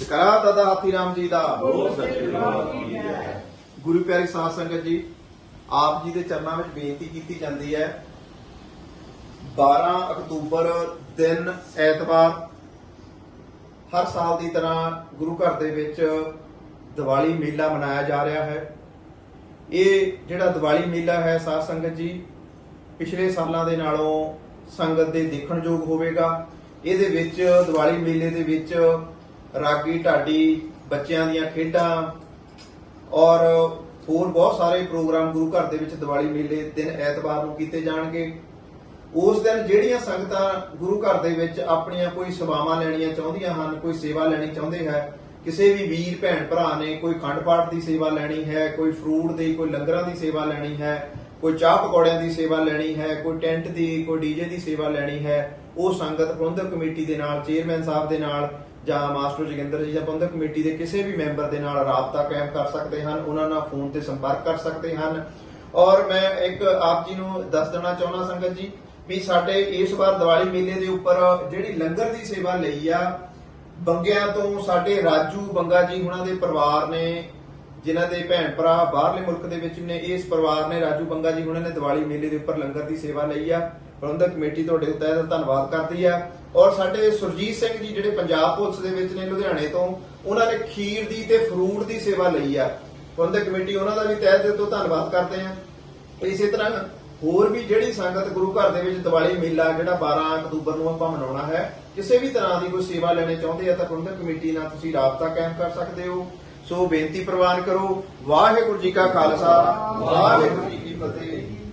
ਜਕਰਾ ਦਾਦਾ ਹਾਥੀ ਰਾਮ ਜੀ ਦਾ। ਗੁਰੂ ਪਿਆਰੀ ਸਾਧ ਸੰਗਤ ਜੀ ਆਪ ਜੀ ਦੇ ਚਰਨਾਂ ਵਿੱਚ ਬੇਨਤੀ ਕੀਤੀ ਜਾਂਦੀ ਹੈ। 12 ਅਕਤੂਬਰ ਦਿਨ ਐਤਵਾਰ ਹਰ ਸਾਲ ਦੀ ਤਰ੍ਹਾਂ ਗੁਰੂ ਘਰ ਦੇ ਵਿੱਚ ਦੀਵਾਲੀ ਮੇਲਾ ਮਨਾਇਆ ਜਾ ਰਿਹਾ ਹੈ। ਇਹ ਜਿਹੜਾ ਦੀਵਾਲੀ ਮੇਲਾ ਹੈ ਸਾਧ ਸੰਗਤ ਜੀ ਪਿਛਲੇ ਸਾਲਾਂ ਦੇ ਨਾਲੋਂ ਸੰਗਤ ਦੇ ਦੇਖਣਯੋਗ ਹੋਵੇਗਾ। ਇਹਦੇ ਵਿੱਚ ਦੀਵਾਲੀ ਮੇਲੇ ਦੇ ਵਿੱਚ ਰਾਗੀ, ਢਾਡੀ, ਬੱਚਿਆਂ ਦੀਆਂ ਖੇਡਾਂ ਔਰ ਹੋਰ ਬਹੁਤ ਸਾਰੇ ਪ੍ਰੋਗਰਾਮ ਗੁਰੂ ਘਰ ਦੇ ਵਿੱਚ ਦੀਵਾਲੀ ਮੇਲੇ ਦਿਨ ਐਤਵਾਰ ਨੂੰ ਕੀਤੇ ਜਾਣਗੇ। ਉਸ ਦਿਨ ਜਿਹੜੀਆਂ ਸੰਗਤਾਂ ਗੁਰੂ ਘਰ ਦੇ ਵਿੱਚ ਆਪਣੀਆਂ ਕੋਈ ਸੇਵਾਵਾਂ ਲੈਣੀਆਂ ਚਾਹੁੰਦੀਆਂ ਹਨ, ਕੋਈ ਸੇਵਾ ਲੈਣੀ ਚਾਹੁੰਦੇ ਹੈ, ਕਿਸੇ ਵੀ ਵੀਰ, ਭੈਣ, ਭਰਾ ਨੇ ਕੋਈ ਖੰਡ ਪਾਠ ਦੀ ਸੇਵਾ ਲੈਣੀ ਹੈ, ਕੋਈ ਫਰੂਟ ਦੀ, ਕੋਈ ਲੰਗਰਾਂ ਦੀ ਸੇਵਾ ਲੈਣੀ ਹੈ, ਕੋਈ ਚਾਹ ਪਕੌੜਿਆਂ ਦੀ ਸੇਵਾ ਲੈਣੀ ਹੈ, ਕੋਈ ਟੈਂਟ ਦੀ, ਕੋਈ ਡੀਜੇ ਦੀ ਸੇਵਾ ਲੈਣੀ ਹੈ, ਉਹ ਸੰਗਤ ਪ੍ਰਬੰਧਕ ਕਮੇਟੀ ਦੇ ਨਾਲ, ਚੇਅਰਮੈਨ ਸਾਹਿਬ ਦੇ ਨਾਲ ਜਾਂ ਮਾਸਟਰ ਜੋਗਿੰਦਰ ਜੀ ਜਾਂ ਪ੍ਰਬੰਧਕ ਕਮੇਟੀ ਦੇ ਕਿਸੇ ਵੀ ਮੈਂਬਰ ਦੇ ਨਾਲ ਰਾਬਤਾ ਕਾਇਮ ਕਰ ਸਕਦੇ ਹਨ, ਉਹਨਾਂ ਨਾਲ ਫੋਨ ਤੇ ਸੰਪਰਕ ਕਰ ਸਕਦੇ ਹਨ। ਔਰ ਮੈਂ ਇੱਕ ਆਪ ਜੀ ਨੂੰ ਦੱਸ ਦੇਣਾ ਚਾਹੁੰਦਾ ਸੰਗਤ ਜੀ ਵੀ ਸਾਡੇ ਇਸ ਵਾਰ ਦੀਵਾਲੀ ਮੇਲੇ ਦੇ ਉੱਪਰ ਜਿਹੜੀ ਲੰਗਰ ਦੀ ਸੇਵਾ ਲਈ ਆ, ਬੰਗਿਆਂ ਤੋਂ ਸਾਡੇ ਰਾਜੂ ਬੰਗਾ ਜੀ ਉਹਨਾਂ ਦੇ ਪਰਿਵਾਰ ਨੇ, ਜਿਨ੍ਹਾਂ ਦੇ ਭੈਣ ਭਰਾ ਬਾਹਰਲੇ ਮੁਲਕ ਦੇ ਵਿੱਚ ਨੇ, ਇਸ ਪਰਿਵਾਰ ਨੇ ਰਾਜੂ ਬੰਗਾ ਜੀ ਉਹਨਾਂ ਨੇ ਦੀਵਾਲੀ ਮੇਲੇ ਦੇ ਉੱਪਰ ਲੰਗਰ ਦੀ ਸੇਵਾ ਲਈ ਆ। ਪ੍ਰਬੰਧਕ ਕਮੇਟੀ ਤੁਹਾਡੇ ਤਹਿ ਦਾ ਧੰਨਵਾਦ ਕਰਦੀ ਆ। ਔਰ ਸਾਡੇ ਸੁਰਜੀਤ ਸਿੰਘ ਜੀ ਜਿਹੜੇ ਪੰਜਾਬ ਪੁਲਿਸ ਦੇ ਵਿੱਚ ਨੇ ਲੁਧਿਆਣੇ ਤੋਂ, ਉਹਨਾਂ ਨੇ ਖੀਰ ਦੀ ਤੇ ਫਰੂਟ ਦੀ ਸੇਵਾ ਲਈ ਆ। ਪ੍ਰਬੰਧਕ ਕਮੇਟੀ ਉਹਨਾਂ ਦਾ ਵੀ ਤਹਿ ਦਿਲ ਤੋਂ ਧੰਨਵਾਦ ਕਰਦੇ ਆ। ਇਸੇ ਤਰ੍ਹਾਂ ਹੋਰ ਵੀ ਜਿਹੜੀ ਸੰਗਤ ਗੁਰੂ ਘਰ ਦੇ ਵਿੱਚ ਦੀਵਾਲੀ ਮੇਲਾ ਜਿਹੜਾ 12 ਅਕਤੂਬਰ ਨੂੰ ਆਪਾਂ ਮਨਾਉਣਾ ਹੈ, ਕਿਸੇ ਵੀ ਤਰ੍ਹਾਂ ਦੀ ਕੋਈ ਸੇਵਾ ਲੈਣੀ ਚਾਹੁੰਦੇ ਆ ਤਾਂ ਪ੍ਰਬੰਧਕ ਕਮੇਟੀ ਨਾਲ ਤੁਸੀਂ ਰਾਬਤਾ ਕਾਇਮ ਕਰ ਸਕਦੇ ਹੋ। ਸੋ ਬੇਨਤੀ ਪ੍ਰਵਾਨ ਕਰੋ, ਵਾਹਿਗੁਰੂ ਜੀ ਕਾ ਖਾਲਸਾ, ਵਾਹਿਗੁਰੂ ਜੀ ਕੀ ਫਤਿਹ।